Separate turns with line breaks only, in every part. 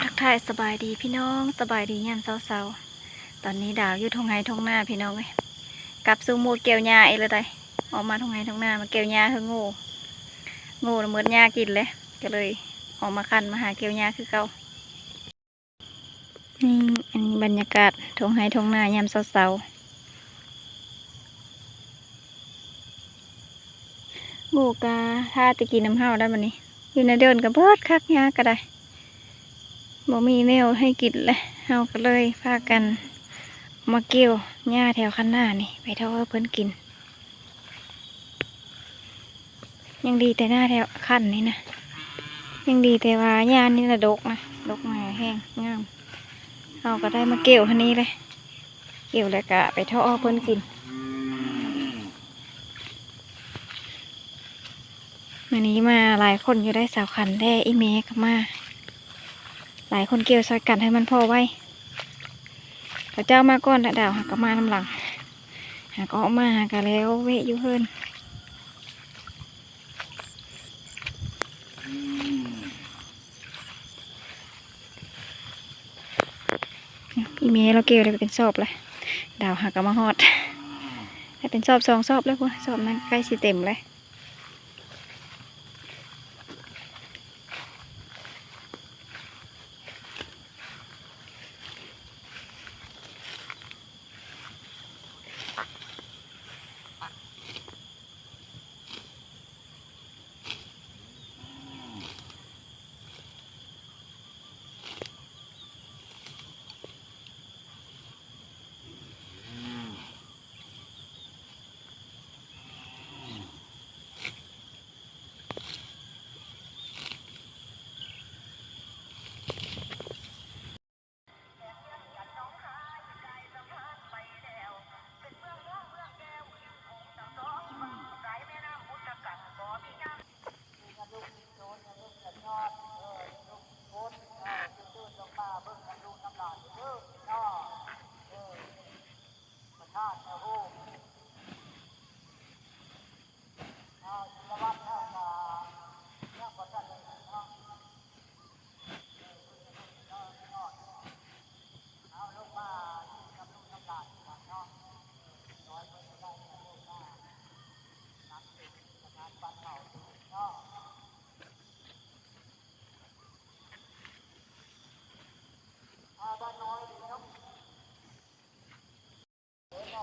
ทักทายสบายดีพี่น้องสบายดียามเช้าๆตอนนี้ดาวอยู่ทงไห้ทงหน้าพี่น้องเลยกลับสู่มูดเกี่ยวหญ้าอีกเลยไดออกมาทงไห้ทงหน้ามาเกี่ยวหญ้าคืองูงูเหมือนหญ้ากินเลยก็เลยออกมาคันมาหาเกี่ยวหญ้าคือเก่านี่อันนี้บรรยากาศทงไห้ทงหน้ายามเช้าๆงูกาท่าตะกี้น้ำเห่าได้บันนี้อยู่ในเดินกับเบิดคักหญ้าก็ได้ บ่มีแนวให้กินเลยเฮาก็เลยพากัน มาเกี่ยวหญ้าแถวคันหน้านี่ ไปเท่าเพิ่นกิน ยังดีแต่หน้าแถวคันนี่นะ ยังดีแต่ว่าหญ้านี่ละดกนะดกมาแห้งงามเฮาก็ได้มาเกี่ยวคันนี้เลย เกี่ยวแล้วก็ไปเท่าเพิ่นกินวันนี้มาหลายคนอยู่ได้สาวขันแด้อีเมกมา หลายคนเกี่ยวซอยกันให้มันพอไว้พระเจ้ามาก่อนดาวหากก็มาน้ำหลังหากก็ออกมาหากก็แล้วเวะอยู่เพิ่นพี่เมย์เราเกี่ยวเลยเป็นสอบเลยดาวหากก็มาฮอดได้เป็นสอบสองสอบแล้วพวกสอบนั้นใกล้สิเต็มเลย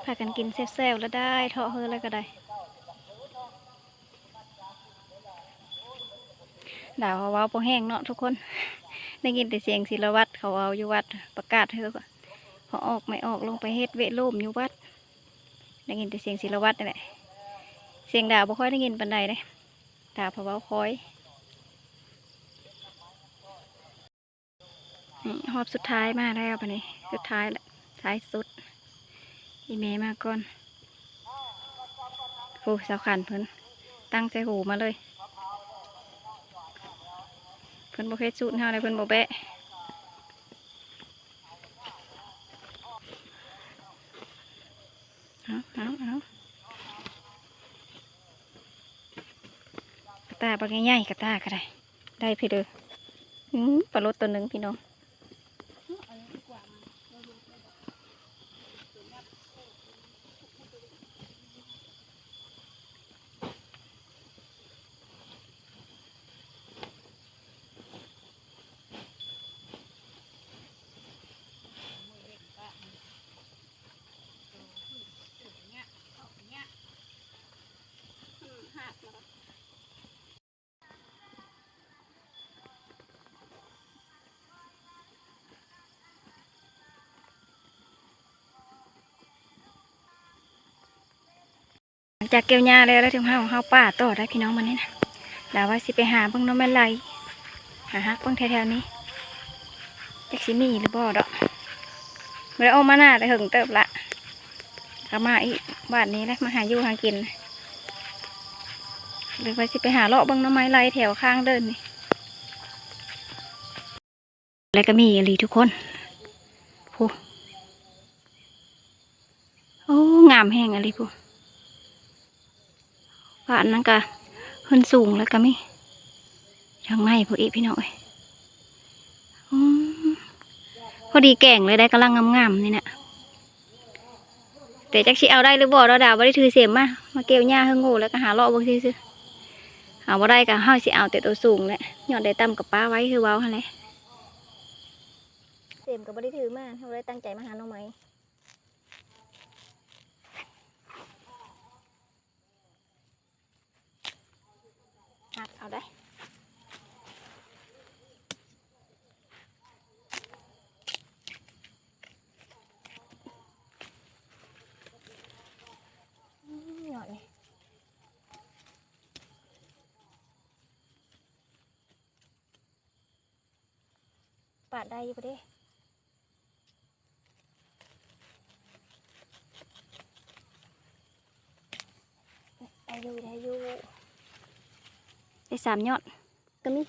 ากันกินเซลๆแล้วได้เทาะเฮอแล้วก็ได้ดาวเขาเว้าพอแห้งเนาะทุกคน ได้ยินแต่เสียงศิลวัตรเขาเอาอยู่วัดประกาศเฮอพอออกไม่ออกลงไปเฮ็ดเวะโลมอยู่วัด ได้ยินแต่เสียงศิลวัตรนี่แหละเสียงดาวบ่ค่อยได้ยินปานใดเลยดาวเพอเว้าคอยนี่หอบสุดท้ายมาแล้วปะนี้สุดท้ายแหละท้ายสุด อีเมมาก่อนโอ้สาวขันเพิ่นตั้งใจหูมาเลย เพิ่นบ่เฮ็ดสูตรเฮาเลยเพิ่นบ่แบะเอาเอาเอากระตาบางใหญ่ๆกระตาก็ได้ ได้พี่เด้อปลาลดตัวหนึ่งพี่น้อง จากเกี่ยวหญ้าแล้วแล้วถึงห้าของเฮาป่าต่อได้พี่น้องมันนี่นะดาว่าสิไปหาเบิ่งน้องแม่ไหลหาฮักเบิ่งแถวๆนี้จักสิมีหรือบ่ดอกไม่ได้เออกมาหน้าแต่หึงเติบละก็มาอีกบ้านนี้แหละมาหาอยู่หากินหรือว่าสิไปหาเลาะเบิ่งน้องไม้ไหลแถวข้างเดินนี่แล้วก็มีอลีทุกคนผู้โอ้งามแห้งอลีผู้ ผ่านนั่นก็ขึ้นสูงแล้วก็มีทางในพวกอีพี่น้อยพอดีแก่งเลยได้กำลังงามๆนี่นะแต่จักสิเอาได้หรือบ่เราดาวบ่ได้ถือเสียมมามาเกี่ยวหญ้าให้งูแล้วก็หาเลาะเบิ่งซื่อๆเอาบ่ได้ก็เฮาสิเอาแต่ตัวสูงแหละยอดได้ต่ำกับป้าไว้คือเว้าหั่นแหละเสียมก็บ่ได้ถือมาเฮาได้ตั้งใจมาหาน้องไหมหักเอาได้ อืมหยอดนี่ปาสได้อยู่ปะเด้ได้อยู่ได้อยู่ได้สามยอดก็มี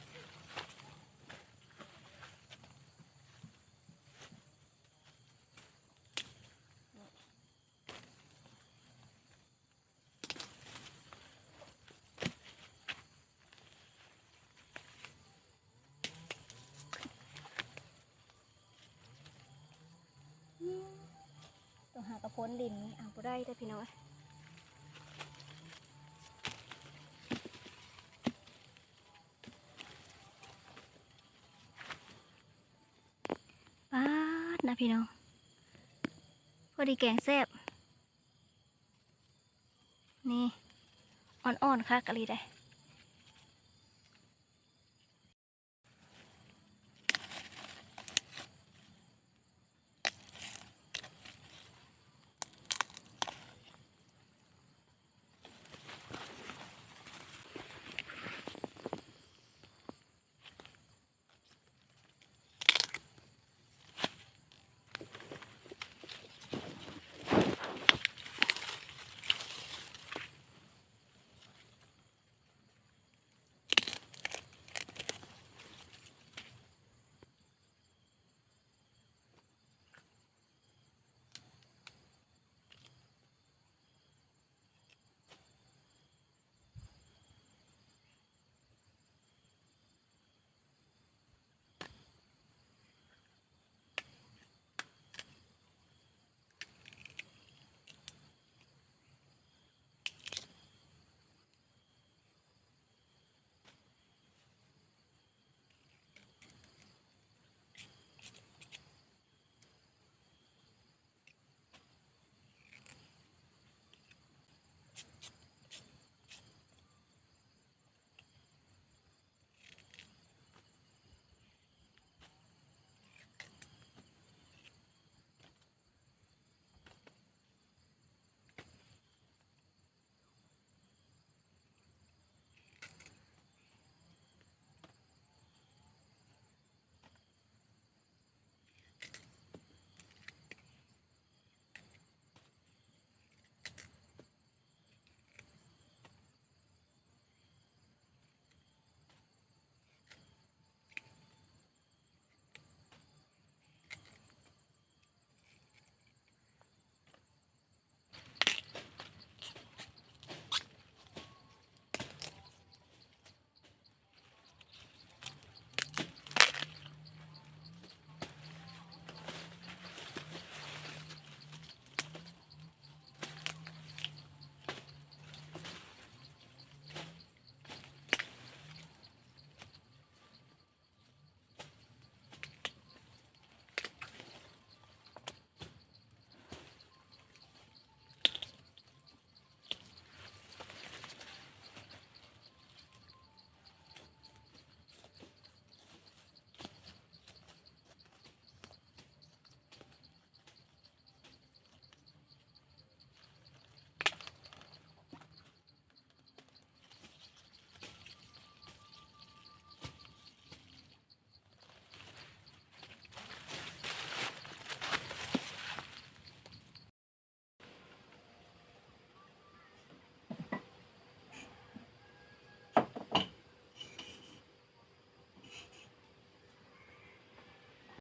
ากระพ้นดินนี่เอาไปได้ได้พี่น้อยปาดนะพี่น้อง พอดีแกงแซ่บนี่ อ่อนๆค่ะกะลีได้